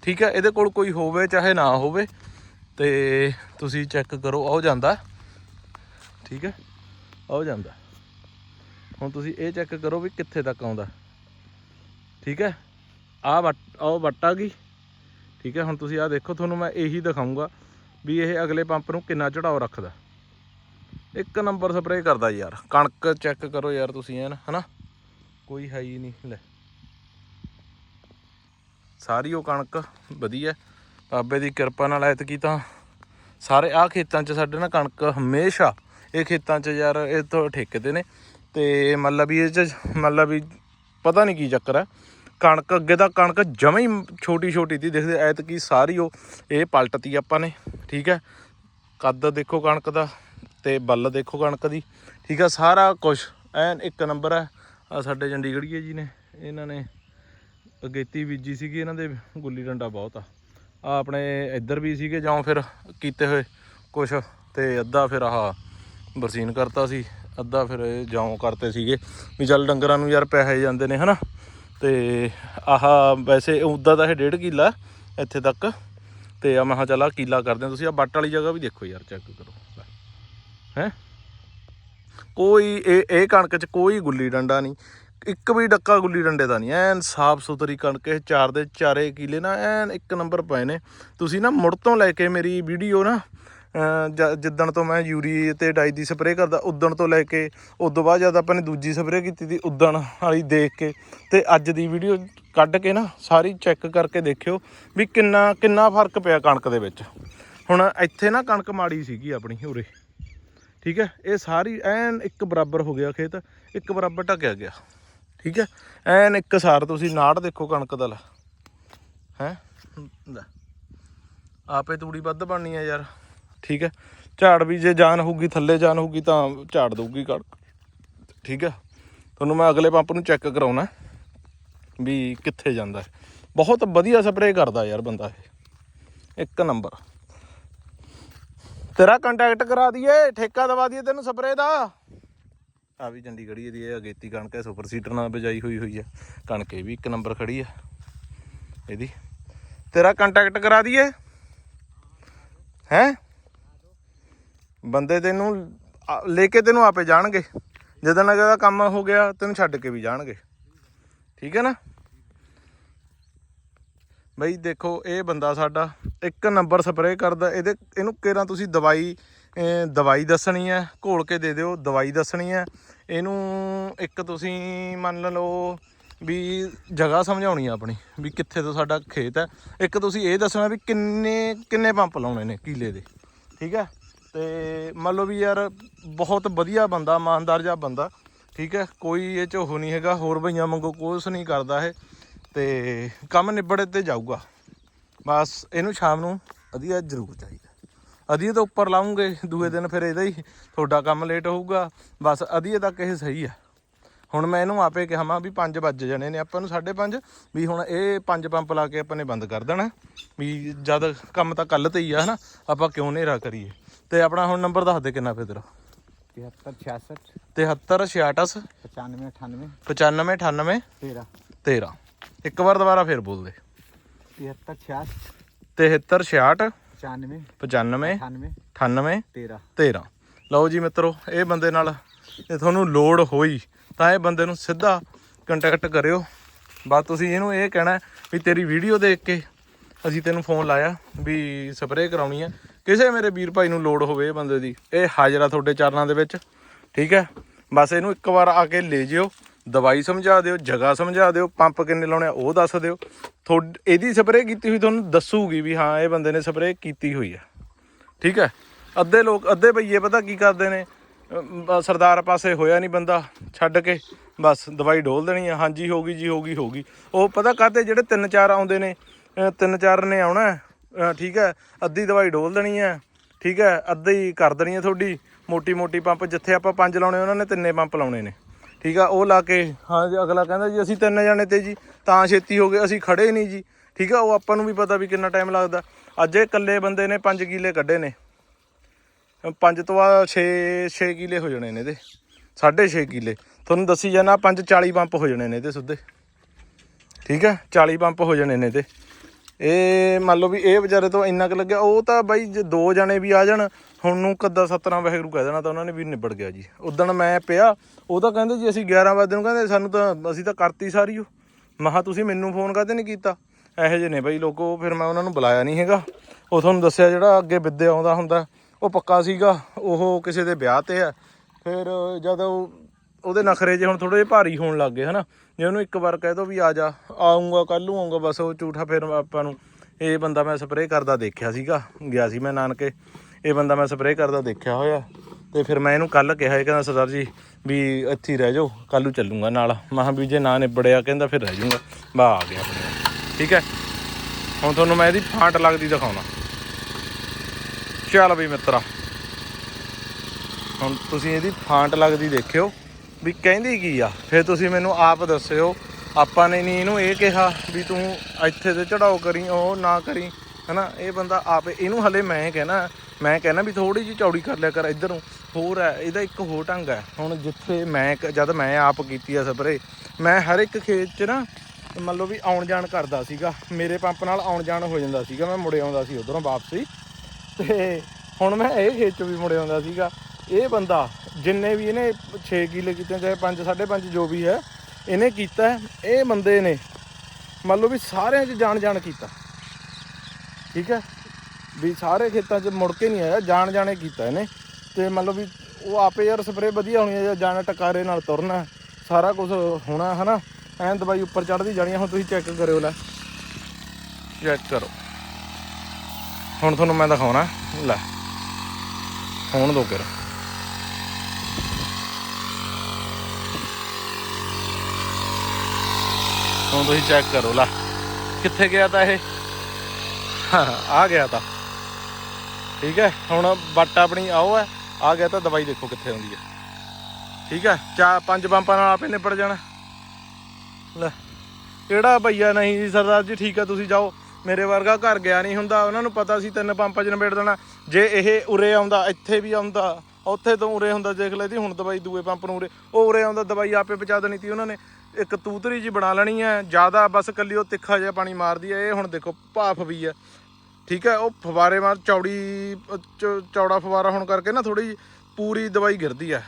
ਠੀਕ ਹੈ, ਇਹਦੇ ਕੋਲ ਕੋਈ ਹੋਵੇ, ਚਾਹੇ ਨਾ ਹੋਵੇ, ਤੇ ਤੁਸੀਂ ਚੈੱਕ ਕਰੋ ਆਉ ਜਾਂਦਾ। ਠੀਕ ਹੈ? ਆਉ ਜਾਂਦਾ। ਹੁਣ ਤੁਸੀਂ ਇਹ ਚੈੱਕ ਕਰੋ ਵੀ ਕਿੱਥੇ ਤੱਕ ਆਉਂਦਾ। ਠੀਕ ਹੈ? ਆ ਵੱਟ, ਆਹ ਵੱਟ ਆ ਗਈ। ਠੀਕ ਹੈ? ਹੁਣ ਤੁਸੀਂ ਆ ਦੇਖੋ, ਤੁਹਾਨੂੰ ਮੈਂ ਇਹੀ ਦਿਖਾਉਂਗਾ ਵੀ ਇਹ ਅਗਲੇ ਪੰਪ ਨੂੰ ਕਿੰਨਾ ਚੜਾਓ ਰੱਖਦਾ। ਇੱਕ ਨੰਬਰ ਸਪਰੇਅ ਕਰਦਾ ਯਾਰ। ਕਣਕ ਚੈੱਕ ਕਰੋ ਯਾਰ ਤੁਸੀਂ ਐਨ, ਹਨਾ? ਕੋਈ ਹੈ ਹੀ ਨਹੀਂ, ਲੈ। ਸਾਰੀ ਉਹ ਕਣਕ, ਵਧੀਆ। ਬਾਬੇ ਦੀ ਕਿਰਪਾ ਨਾਲ ਐਤਕੀ ਤਾਂ ਸਾਰੇ ਆਹ ਖੇਤਾਂ 'ਚ ਸਾਡੇ ਨਾਲ ਕਣਕ ਹਮੇਸ਼ਾ ਇਹ ਖੇਤਾਂ 'ਚ ਯਾਰ ਇਹ ਤੋਂ ਠੇਕੇ ਤੇ ਨੇ ਤੇ ਮਤਲਬ ਵੀ ਇਹ 'ਚ ਮਤਲਬ ਵੀ ਪਤਾ ਨਹੀਂ ਕੀ ਚੱਕਰ ਹੈ ਕਣਕ ਅੱਗੇ ਤਾਂ ਕਣਕ ਜਮੇ ਹੀ ਛੋਟੀ ਛੋਟੀ ਸੀ, ਦੇਖਦੇ ਐਤਕੀ ਸਾਰੀ ਉਹ ਇਹ ਪਲਟਤੀ ਆਪਾਂ ਨੇ, ਠੀਕ ਹੈ। ਕੱਦ ਦੇਖੋ ਕਣਕ ਦਾ ਤੇ ਬੱਲ ਦੇਖੋ ਕਣਕ ਦੀ, ਠੀਕ ਹੈ ਸਾਰਾ ਕੁਝ ਐਨ ਇੱਕ ਨੰਬਰ ਹੈ ਆ ਸਾਡੇ ਚੰਡੀਗੜ੍ਹੀਏ ਜੀ ਨੇ, ਇਹਨਾਂ ਨੇ ਅਗੇਤੀ ਬੀਜੀ ਸੀਗੀ ਇਹਨਾਂ ਦੇ, ਗੁੱਲੀ ਡੰਡਾ ਬਹੁਤ ਆ। ਆ ਆਪਣੇ ਇੱਧਰ ਵੀ ਸੀਗੇ, ਜਾਂ ਫਿਰ ਕੀਤੇ ਹੋਏ ਕੁਛ, ਤੇ ਅੱਧਾ ਫਿਰ ਆਹ ਬਰਸੀਨ ਕਰਤਾ ਸੀ, ਅੱਧਾ ਫਿਰ ਇਹ ਜੌਂ ਕਰਤੇ ਸੀਗੇ। ਵੀ ਚੱਲ ਡੰਗਰਾਂ ਨੂੰ ਯਾਰ ਪੈਸੇ ਜਾਂਦੇ ਨੇ, ਹਨਾ? ਤੇ ਆਹ ਵੈਸੇ ਉਦਾਂ ਤਾਂ ਇਹ ਡੇਢ ਕਿੱਲਾ ਇੱਥੇ ਤੱਕ। ਤੇ ਆ ਮੈਂ ਕਿਹਾ ਚੱਲ ਆਹ ਕਿਲਾ ਕਰਦੇ ਹਾਂ। ਤੁਸੀਂ ਆ ਬੱਟ ਵਾਲੀ ਜਗ੍ਹਾ ਵੀ ਦੇਖੋ ਯਾਰ ਚੈੱਕ ਕਰੋ। ਹੈ? ਕੋਈ ਇਹ ਇਹ ਕਣਕ 'ਚ ਕੋਈ ਗੁੱਲੀ ਡੰਡਾ ਨਹੀਂ। ਇੱਕ ਵੀ ਡੱਕਾ ਗੁੱਲੀ ਡੰਡੇ ਦਾ ਨਹੀਂ। ਐਨ ਸਾਫ਼ ਸੁਥਰੀ ਕਣਕ, ਇਹ ਚਾਰ ਦੇ ਚਾਰੇ ਕਿਲੇ ਨਾ ਐਨ ਇੱਕ ਨੰਬਰ ਪਏ ਨੇ। ਤੁਸੀਂ ਨਾ ਮੁੜ ਤੋਂ ਲੈ ਕੇ ਮੇਰੀ ਵੀਡੀਓ ਨਾ ਜਿੱਦਣ ਤੋਂ ਮੈਂ ਯੂਰੀ ਤੇ ਡਾਈ ਦੀ ਸਪਰੇਅ ਕਰਦਾ, ਉਦਣ ਤੋਂ ਲੈ ਕੇ, ਉਦੋਂ ਬਾਅਦ ਜਦ ਆਪਾਂ ਨੇ ਦੂਜੀ ਸਪਰੇਅ ਕੀਤੀ ਸੀ, ਉਦਣ ਵਾਲੀ ਦੇਖ ਕੇ, ਤੇ ਅੱਜ ਦੀ ਵੀਡੀਓ ਕੱਢ ਕੇ ਨਾ, ਸਾਰੀ ਚੈੱਕ ਕਰਕੇ ਦੇਖਿਓ ਵੀ ਕਿੰਨਾ ਕਿੰਨਾ ਫ਼ਰਕ ਪਿਆ ਕਣਕ ਦੇ ਵਿੱਚ। ਹੁਣ ਇੱਥੇ ਨਾ ਕਣਕ ਮਾੜੀ ਸੀਗੀ ਆਪਣੀ ਉਰੇ, ਠੀਕ ਹੈ? ਇਹ ਸਾਰੀ, ਐਨ ਇੱਕ ਬਰਾਬਰ ਹੋ ਗਿਆ ਖੇਤ, ਇੱਕ ਬਰਾਬਰ ਢਕਿਆ ਗਿਆ, ਠੀਕ ਹੈ? ਐਨ ਇੱਕ ਸਾਰ ਤੁਸੀਂ ਨਾੜ ਦੇਖੋ ਕਣਕ ਦਾ ਲੈ, ਹੈ? ਆਪੇ ਤੂੜੀ ਵੱਧ ਬਣਨੀ ਆ ਯਾਰ। ਠੀਕ ਹੈ? ਝਾੜ ਵੀ ਜੇ ਜਾਨ ਹੋਊਗੀ, ਥੱਲੇ ਜਾਨ ਹੋਊਗੀ ਤਾਂ ਝਾੜ ਦਊਗੀ ਕਣਕ। ਠੀਕ ਹੈ? ਤੁਹਾਨੂੰ ਮੈਂ ਅਗਲੇ ਪੰਪ ਨੂੰ ਚੈੱਕ ਕਰਾਉਣਾ ਵੀ ਕਿੱਥੇ ਜਾਂਦਾ ਬਹੁਤ ਵਧੀਆ ਸਪਰੇਅ ਕਰਦਾ ਯਾਰ ਬੰਦਾ ਇਹ। ਇੱਕ ਨੰਬਰ। ਤੇਰਾ ਕੰਟੈਕਟ ਕਰਾ ਦਈਏ, ਠੇਕਾ ਦਵਾ ਦਈਏ ਤੈਨੂੰ ਸਪਰੇਅ ਦਾ। ਆ ਵੀ ਚੰਡੀਗੜ੍ਹੀ ਦੀ ਇਹ ਅਗੇਤੀ ਕਣਕ ਹੈ ਸੁਪਰ ਸੀਟਰ ਨਾਲ ਬਜਾਈ ਹੋਈ ਹੋਈ ਹੈ। ਕਣਕ ਇਹ ਵੀ ਇੱਕ ਨੰਬਰ ਖੜੀ ਹੈ ਇਹਦੀ। ਤੇਰਾ ਕੰਟੈਕਟ ਕਰਾ ਦਈਏ। ਹੈ? ਬੰਦੇ ਤੈਨੂੰ ਲੈ ਕੇ ਤੈਨੂੰ ਆਪੇ ਜਾਣਗੇ। ਜਦੋਂ ਨਾ ਦਾ ਕੰਮ ਹੋ ਗਿਆ, ਤੈਨੂੰ ਛੱਡ ਕੇ ਵੀ ਜਾਣਗੇ। ਠੀਕ ਹੈ ਨਾ? ਬਈ ਦੇਖੋ, ਇਹ ਬੰਦਾ ਸਾਡਾ ਇੱਕ ਨੰਬਰ ਸਪਰੇਅ ਕਰਦਾ। ਇਹਦੇ, ਇਹਨੂੰ ਕਿਹੜਾ ਤੁਸੀਂ ਦਵਾਈ ਦਵਾਈ ਦੱਸਣੀ ਹੈ? ਘੋਲ ਕੇ ਦੇ ਦਿਓ, ਦਵਾਈ ਦੱਸਣੀ ਹੈ। ਇਹਨੂੰ ਇੱਕ ਤੁਸੀਂ ਮੰਨ ਲਓ ਵੀ ਜਗ੍ਹਾ ਸਮਝਾਉਣੀ ਆ ਆਪਣੀ, ਵੀ ਕਿੱਥੇ ਤੋਂ ਸਾਡਾ ਖੇਤ ਹੈ। ਇੱਕ ਤੁਸੀਂ ਇਹ ਦੱਸਣਾ ਵੀ ਕਿੰਨੇ ਕਿੰਨੇ ਪੰਪ ਲਾਉਣੇ ਨੇ ਕਿਲੇ ਦੇ। ਠੀਕ ਹੈ? ਤੇ ਮੰਨ ਲਓ ਵੀ ਯਾਰ ਬਹੁਤ ਵਧੀਆ ਬੰਦਾ, ਇਮਾਨਦਾਰ ਜਿਹਾ ਬੰਦਾ, ਠੀਕ ਹੈ, ਕੋਈ ਇਹ ਚ ਉਹ ਨਹੀਂ ਹੈਗਾ, ਹੋਰ ਭਈਆਂ ਵਾਂਗੂ ਕੁਛ ਨਹੀਂ ਕਰਦਾ ਇਹ, ਤੇ ਕੰਮ ਨਿਬੜੇ ਤੇ ਜਾਊਗਾ। ਬਸ ਇਹਨੂੰ ਸ਼ਾਮ ਨੂੰ ਵਧੀਆ ਜ਼ਰੂਰ ਚਾਹੀਦਾ। ਅਧੀਏ ਤੋਂ ਉੱਪਰ ਲਾਉਂਗੇ, ਦੂਏ ਦਿਨ ਫਿਰ ਇਹਦਾ ਹੀ ਤੁਹਾਡਾ ਕੰਮ ਲੇਟ ਹੋਊਗਾ, ਬਸ ਅਧੀਏ ਤੱਕ ਇਹ ਸਹੀ ਆ। ਹੁਣ ਮੈਂ ਇਹਨੂੰ ਆਪੇ ਕਿਹਾ ਮੈਂ ਵੀ 5 ਵੱਜ ਜਾਣੇ ਨੇ, ਆਪਾਂ ਨੂੰ 5:30 ਵੀ ਹੁਣ ਇਹ ਪੰਜ ਪੰਪ ਲਾ ਕੇ ਆਪਾਂ ਨੇ ਬੰਦ ਕਰ ਦੇਣਾ, ਵੀ ਜਦ ਕੰਮ ਤਾਂ ਕੱਲ ਤੇ ਹੀ ਆ, ਹਨਾ, ਆਪਾਂ ਕਿਉਂ ਨੇਰਾ ਕਰੀਏ? ਤੇ ਆਪਣਾ ਹੁਣ ਨੰਬਰ ਦੱਸ ਦੇ ਕਿੰਨਾ ਫੇ ਤੇਰਾ? 73 66 96 98 95 98 13 13 ਇੱਕ ਵਾਰ ਦੁਬਾਰਾ ਫੇਰ ਬੋਲ ਦੇ। 73 66 95 95 98 13 13 ਲਓ ਜੀ ਮਿੱਤਰੋ ਇਹ ਬੰਦੇ ਨਾਲ ਜੇ ਤੁਹਾਨੂੰ ਲੋੜ ਹੋਈ ਤਾਂ ਇਹ ਬੰਦੇ ਨੂੰ ਸਿੱਧਾ ਕੰਟੈਕਟ ਕਰਿਓ। ਬਸ ਤੁਸੀਂ ਇਹਨੂੰ ਇਹ ਕਹਿਣਾ ਵੀ ਤੇਰੀ ਵੀਡੀਓ ਦੇਖ ਕੇ ਅਸੀਂ ਤੈਨੂੰ ਫੋਨ ਲਾਇਆ ਵੀ ਸਪਰੇਅ ਕਰਾਉਣੀ ਆ ਕਿਸੇ ਮੇਰੇ ਵੀਰ ਭਾਈ ਨੂੰ ਲੋੜ ਹੋਵੇ ਇਹ ਬੰਦੇ ਦੀ, ਇਹ ਹਾਜ਼ਰਾ ਤੁਹਾਡੇ ਚਰਨਾਂ ਦੇ ਵਿੱਚ, ਠੀਕ ਹੈ? ਬਸ ਇਹਨੂੰ ਇੱਕ ਵਾਰ ਆ ਕੇ ਲੈ ਜਿਓ, ਦਵਾਈ ਸਮਝਾ ਦਿਓ, ਜਗ੍ਹਾ ਸਮਝਾ ਦਿਓ, ਪੰਪ ਕਿੰਨੇ ਲਾਉਣੇ ਆ, ਉਹ ਦੱਸ ਦਿਓ। ਤੁਹਾਡ ਇਹਦੀ ਸਪਰੇਅ ਕੀਤੀ ਹੋਈ ਤੁਹਾਨੂੰ ਦੱਸੂਗੀ ਵੀ ਹਾਂ, ਇਹ ਬੰਦੇ ਨੇ ਸਪਰੇਅ ਕੀਤੀ ਹੋਈ ਹੈ। ਠੀਕ ਹੈ? ਅੱਧੇ ਲੋਕ, ਅੱਧੇ ਭਈਏ ਪਤਾ ਕੀ ਕਰਦੇ ਨੇ? ਸਰਦਾਰ ਪਾਸੇ ਹੋਇਆ ਨਹੀਂ ਬੰਦਾ, ਛੱਡ ਕੇ, ਬਸ ਦਵਾਈ ਡੋਲ ਦੇਣੀ ਆ, ਹਾਂਜੀ, ਹੋ ਗਈ ਜੀ, ਹੋ ਗਈ ਹੋ ਗਈ। ਉਹ ਪਤਾ ਕਾਤੇ ਜਿਹੜੇ ਤਿੰਨ ਚਾਰ ਆਉਂਦੇ ਨੇ ਤਿੰਨ ਚਾਰ ਨੇ ਆਉਣਾ ਠੀਕ ਹੈ, ਅੱਧੀ ਦਵਾਈ ਡੋਲ ਦੇਣੀ ਹੈ, ਠੀਕ ਹੈ, ਅੱਧੀ ਕਰ ਦੇਣੀ ਹੈ ਤੁਹਾਡੀ, ਮੋਟੀ ਮੋਟੀ ਪੰਪ ਜਿੱਥੇ ਆਪਾਂ ਪੰਜ ਲਾਉਣੇ ਉਹਨਾਂ ਨੇ ਤਿੰਨੇ ਪੰਪ ਲਾਉਣੇ ਨੇ, ਠੀਕ ਆ, ਉਹ ਲਾ ਕੇ, ਹਾਂ ਜੀ, ਅਗਲਾ ਕਹਿੰਦਾ ਜੀ ਅਸੀਂ ਤਿੰਨ ਜਾਣੇ ਤੇ ਜੀ, ਤਾਂ ਛੇਤੀ ਹੋ ਗਏ, ਅਸੀਂ ਖੜੇ ਨਹੀਂ ਜੀ, ਠੀਕ ਆ, ਉਹ ਆਪਾਂ ਨੂੰ ਵੀ ਪਤਾ ਵੀ ਕਿੰਨਾ ਟਾਈਮ ਲੱਗਦਾ, ਅੱਜ ਇਹ ਇਕੱਲੇ ਬੰਦੇ ਨੇ 5 ਕਿਲੇ ਕੱਢੇ ਨੇ, ਪੰਜ ਤੋਂ ਬਾਅਦ 6 6 ਕਿਲੇ ਹੋ ਜਾਣੇ ਨੇ ਇਹਦੇ 6.5 ਕਿਲੇ, ਤੁਹਾਨੂੰ ਦੱਸੀ ਜਾਣਾ 5 40 ਪੰਪ ਹੋ ਜਾਣੇ ਨੇ ਇਹਦੇ ਸੁੱਧੇ, ਠੀਕ ਹੈ 40 ਪੰਪ ਹੋ ਜਾਣੇ ਨੇ ਇਹਦੇ। ਇਹ ਮੰਨ ਲਓ ਵੀ ਇਹ ਵਿਚਾਰੇ ਤੋਂ ਇੰਨਾ ਕੁ ਲੱਗਿਆ, ਉਹ ਤਾਂ ਬਾਈ ਜੇ ਦੋ ਜਣੇ ਵੀ ਆ ਜਾਣ, ਹੁਣ ਨੂੰ ਕੱਦਾ 17 ਵਹਿਗਰੂ ਕਹਿ ਦੇਣਾ ਤਾਂ ਉਹਨਾਂ ਨੇ ਵੀ ਨਿਬੜ ਗਿਆ ਜੀ। ਉਦਣ ਮੈਂ ਪਿਆ, ਉਹ ਤਾਂ ਕਹਿੰਦੇ ਜੀ ਅਸੀਂ 11 ਵਜੇ ਨੂੰ ਕਹਿੰਦੇ ਸਾਨੂੰ ਤਾਂ, ਅਸੀਂ ਤਾਂ ਕਰਤੀ ਸਾਰੀ ਉਹ। ਮਹਾ ਤੁਸੀਂ ਮੈਨੂੰ ਫੋਨ ਕਾਹਤੇ ਨਹੀਂ ਕੀਤਾ? ਇਹੋ ਜਿਹੇ ਨੇ ਬਾਈ ਲੋਕੋ, ਫਿਰ ਮੈਂ ਉਹਨਾਂ ਨੂੰ ਬੁਲਾਇਆ ਨਹੀਂ ਹੈਗਾ। ਉਹ ਤੁਹਾਨੂੰ ਦੱਸਿਆ ਜਿਹੜਾ ਅੱਗੇ ਵਿੱਦੇ ਆਉਂਦਾ ਹੁੰਦਾ, ਉਹ ਪੱਕਾ ਸੀਗਾ, ਉਹ ਕਿਸੇ ਦੇ ਵਿਆਹ ਤੇ ਆ। ਫਿਰ ਜਦ ਉਹ ਉਹਦੇ ਨਖਰੇ ਜੇ ਹੁਣ ਥੋੜੇ ਜਿਹੇ ਭਾਰੀ ਹੋਣ ਲੱਗ ਗਏ, ਹਨਾ। ਜੇ ਉਹਨੂੰ ਇੱਕ ਵਾਰ ਕਹਿ ਦੋ ਵੀ ਆ ਜਾ ਆਉਂਗਾ ਕੱਲ ਨੂੰ ਆਉਂਗਾ ਬਸ ਉਹ ਝੂਠਾ ਫਿਰ ਆਪਾਂ ਨੂੰ ਇਹ ਬੰਦਾ ਮੈਂ ਸਪਰੇਅ ਕਰਦਾ ਦੇਖਿਆ ਸੀਗਾ, ਗਿਆ ਸੀ ਮੈਂ ਨਾਨਕੇ, ਇਹ ਬੰਦਾ ਮੈਂ ਸਪਰੇਅ ਕਰਦਾ ਦੇਖਿਆ ਹੋਇਆ। ਤੇ ਫਿਰ ਮੈਂ ਇਹਨੂੰ ਕੱਲ ਕਿਹਾ, ਇਹ ਕਹਿੰਦਾ, ਸਰਦਾਰ ਜੀ, ਵੀ ਇੱਥੇ ਰਹਿ ਜਾਓ ਕੱਲ ਨੂੰ ਚੱਲੂਗਾ ਨਾਲ। ਮੈਂ ਕਿਹਾ ਵੀ ਜੇ ਨਾ ਨਿਬੜਿਆ, ਕਹਿੰਦਾ ਫਿਰ ਰਹਿ ਜਾਊਗਾ। ਬਾ, ਆ ਗਿਆ। ਆਪਣੇ ਠੀਕ ਹੈ? ਹੁਣ ਤੁਹਾਨੂੰ ਮੈਂ ਇਹਦੀ ਫਾਂਟ ਲੱਗਦੀ ਦਿਖਾਉਣਾ। ਚੱਲ ਬਈ ਮਿੱਤਰਾ। ਹੁਣ ਤੁਸੀਂ ਇਹਦੀ ਫਾਂਟ ਲੱਗਦੀ ਦੇਖਿਓ। ਵੀ ਕਹਿੰਦੀ ਕੀ ਆ? ਫਿਰ ਤੁਸੀਂ ਮੈਨੂੰ ਆਪ ਦੱਸਿਓ। ਆਪਾਂ ਨੇ ਨਹੀਂ ਇਹਨੂੰ ਇਹ ਕਿਹਾ ਵੀ ਤੂੰ ਇੱਥੇ ਤੇ ਚੜਾਓ ਕਰੀ, ਉਹ ਨਾ ਕਰੀ, ਹਨਾ? ਇਹ ਬੰਦਾ ਆਪ, ਇਹਨੂੰ ਹਲੇ ਮੈਂ ਕਹਿਣਾ ਮੈਂ ਕਹਿਣਾ ਵੀ ਥੋੜੀ ਜਿਹੀ ਚੌੜੀ ਕਰ ਲਿਆ ਕਰ ਇੱਧਰ। ਨੂੰ ਹੋਰ ਹੈ, ਇਹਦਾ ਇੱਕ ਹੋਰ ਢੰਗ ਹੈ। ਹੁਣ ਜਿੱਥੇ ਮੈਂ ਕ- ਜਦ ਮੈਂ ਆਪ ਕੀਤੀ ਆ ਸਪਰੇ, ਮੈਂ ਹਰ ਇੱਕ ਖੇਤ 'ਚ ਨਾ ਮੰਨ ਲਓ ਵੀ ਆਉਣ ਜਾਣ ਕਰਦਾ ਸੀਗਾ। ਮੇਰੇ ਪੰਪ ਨਾਲ ਆਉਣ ਜਾਣ ਹੋ ਜਾਂਦਾ ਸੀਗਾ। ਮੈਂ ਮੁੜੇ ਆਉਂਦਾ ਸੀ ਉਧਰੋਂ ਵਾਪਸੀ। ਤੇ ਹੁਣ ਮੈਂ ਇਹ ਖੇਤ 'ਚ ਵੀ ਮੁੜੇ ਆਉਂਦਾ ਸੀਗਾ। ਇਹ ਬੰਦਾ ਜਿੰਨੇ ਵੀ ਇਹਨੇ 6 ਕਿਲੇ ਕੀਤੇ, ਚਾਹੇ 5 5.5 ਜੋ ਵੀ ਹੈ, ਇਹਨੇ ਕੀਤਾ ਇਹ ਬੰਦੇ ਨੇ ਮੰਨ ਲਓ ਵੀ ਸਾਰਿਆਂ 'ਚ ਜਾਣ ਜਾਣ ਕੀਤਾ। ਠੀਕ ਹੈ? ਵੀ ਸਾਰੇ ਖੇਤਾਂ 'ਚ ਮੁੜ ਕੇ ਨਹੀਂ ਆਇਆ ਜਾਣ ਜਾਣੇ ਕੀਤਾ ਇਹਨੇ। ਤੇ ਮੰਨ ਲਓ ਵੀ ਉਹ ਆਪੇ ਯਾਰ ਸਪਰੇ ਵਧੀਆ ਹੋਣੀ ਹੈ ਜਾਂ ਜਾਣਾ ਟਕਾਰੇ ਨਾਲ ਤੁਰਨਾ ਸਾਰਾ ਕੁਝ ਹੋਣਾ ਹਨਾ? ਐਂ ਦਵਾਈ ਉੱਪਰ ਚੜਦੀ ਜਾਣੀ ਹੁਣ ਤੁਸੀਂ ਚੈੱਕ ਕਰਿਓ ਲੈ। ਚੈੱਕ ਕਰੋ। ਹੁਣ ਤੁਹਾਨੂੰ ਮੈਂ ਦਿਖਾਉਣਾ, ਲੈ। ਹੁਣ ਦੋ ਕਰ ਹੁਣ ਤੁਸੀਂ ਚੈੱਕ ਕਰੋ, ਲਾ। ਕਿੱਥੇ ਗਿਆ ਤਾਂ ਇਹ? ਆ ਗਿਆ ਤਾਂ। ਠੀਕ ਹੈ, ਹੁਣ ਬੱਟ ਆਪਣੀ ਆਓ ਹੈ। ਆ ਗਿਆ ਤਾਂ ਦਵਾਈ ਦੇਖੋ ਕਿੱਥੇ ਆਉਂਦੀ ਹੈ। ਠੀਕ ਹੈ ਚਾ ਪੰਜ ਬੰਪਾਂ ਨਾਲ ਆਪੇ ਨਿਪਟ ਜਾਣਾ। ਲੈ, ਕਿਹੜਾ ਭਈਆ ਨਹੀਂ ਜੀ ਸਰਦਾਰ ਜੀ, ਠੀਕ ਹੈ, ਤੁਸੀਂ ਜਾਓ। ਮੇਰੇ ਵਰਗਾ ਘਰ ਗਿਆ ਨਹੀਂ ਹੁੰਦਾ, ਉਹਨਾਂ ਨੂੰ ਪਤਾ ਸੀ ਤਿੰਨ ਪੰਪਾਂ 'ਚ ਨਿਬੇੜ ਦੇਣਾ। ਜੇ ਇਹ ਉਰੇ ਆਉਂਦਾ, ਇੱਥੇ ਵੀ ਆਉਂਦਾ, ਉੱਥੇ ਤੋਂ ਉਰੇ ਹੁੰਦਾ, ਦੇਖ ਲੈ ਜੀ, ਹੁਣ ਦਵਾਈ ਦੂਏ ਪੰਪ ਨੂੰ ਉਰੇ, ਉਹ ਉਰੇ ਆਉਂਦਾ, ਦਵਾਈ ਆਪੇ ਪਹੁੰਚਾ ਦੇਣੀ ਤੀ ਉਹਨਾਂ ਨੇ। ਇੱਕ ਤੂਤਰੀ ਜੀ ਬਣਾ ਲੈਣੀ ਹੈ, ਜ਼ਿਆਦਾ ਬਸ ਕੱਲੀ ਉਹ ਤਿੱਖਾ ਜਿਹਾ ਪਾਣੀ ਮਾਰਦੀ ਹੈ, ਇਹ ਹੁਣ ਦੇਖੋ ਭਾਫ ਵੀ ਹੈ। ਠੀਕ ਹੈ, ਉਹ ਫਵਾਰੇ ਮਾਰ, ਚੌੜੀ ਚ- ਚੌੜਾ ਫਵਾਰਾ ਹੋਣ ਕਰਕੇ ਨਾ ਥੋੜੀ ਪੂਰੀ ਦਵਾਈ ਗਿਰਦੀ ਹੈ।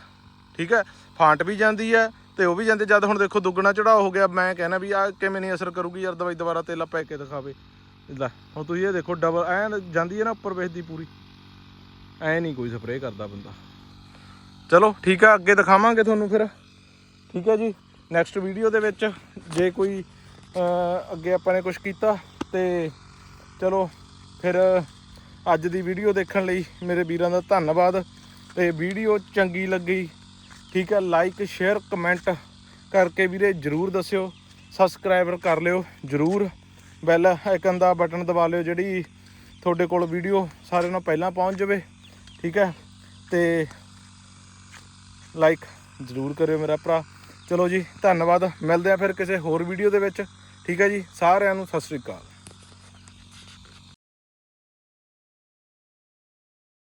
ਠੀਕ ਹੈ, ਫਾਂਟ ਵੀ ਜਾਂਦੀ ਹੈ ਤੇ ਉਹ ਵੀ ਜਾਂਦੇ ਜਦ ਹੁਣ ਦੇਖੋ ਦੁੱਗਣਾ ਚੜਾਅ ਹੋ ਗਿਆ, ਮੈਂ ਕਹਿੰਦਾ ਵੀ ਆ ਕਿਵੇਂ ਨਹੀਂ ਅਸਰ ਕਰੂਗੀ ਯਾਰ, ਦਵਾਈ ਦੁਬਾਰਾ ਤੇਲਾ ਪੈ ਕੇ ਦਿਖਾਵੇ। ਲੈ, ਹੁਣ ਤੁਸੀਂ ਇਹ ਦੇਖੋ ਡਬਲ ਐ ਜਾਂਦੀ ਹੈ ਨਾ ਉੱਪਰ ਵੇਖਦੀ ਪੂਰੀ। ਐ ਨਹੀਂ ਕੋਈ ਸਪਰੇਅ ਕਰਦਾ ਬੰਦਾ। ਚਲੋ, ਠੀਕ ਹੈ, ਅੱਗੇ ਦਿਖਾਵਾਂਗੇ ਤੁਹਾਨੂੰ ਫਿਰ। ਠੀਕ ਹੈ ਜੀ। ਨੈਕਸਟ ਵੀਡੀਓ ਦੇ ਵਿੱਚ ਜੇ ਕੋਈ ਅੱਗੇ ਆਪਾਂ ਨੇ ਕੁਝ ਕੀਤਾ ਤੇ ਚਲੋ ਫਿਰ ਅੱਜ ਦੀ ਵੀਡੀਓ ਦੇਖਣ ਲਈ ਮੇਰੇ ਵੀਰਾਂ ਦਾ ਧੰਨਵਾਦ ਤੇ ਵੀਡੀਓ ਚੰਗੀ ਲੱਗੀ, ਠੀਕ ਹੈ ਲਾਈਕ ਸ਼ੇਅਰ ਕਮੈਂਟ ਕਰਕੇ ਵੀਰੇ ਜਰੂਰ ਦੱਸਿਓ ਸਬਸਕ੍ਰਾਈਬਰ ਕਰ ਲਿਓ ਜਰੂਰ ਬੈਲ ਆਈਕਨ ਦਾ ਬਟਨ ਦਬਾ ਲਿਓ ਜਿਹੜੀ ਤੁਹਾਡੇ ਕੋਲ ਵੀਡੀਓ ਸਾਰਿਆਂ ਨਾਲੋਂ ਪਹਿਲਾਂ ਪਹੁੰਚ ਜਾਵੇ, ਠੀਕ ਹੈ, ਤੇ ਲਾਈਕ ਜਰੂਰ ਕਰਿਓ ਮੇਰਾ ਭਰਾ। ਚਲੋ ਜੀ, ਧੰਨਵਾਦ। ਮਿਲਦੇ ਆ ਫਿਰ ਕਿਸੇ ਹੋਰ ਵੀਡੀਓ ਦੇ ਵਿੱਚ। ਠੀਕ ਹੈ ਜੀ, ਸਾਰਿਆਂ ਨੂੰ ਸਤਿ ਸ੍ਰੀ ਅਕਾਲ।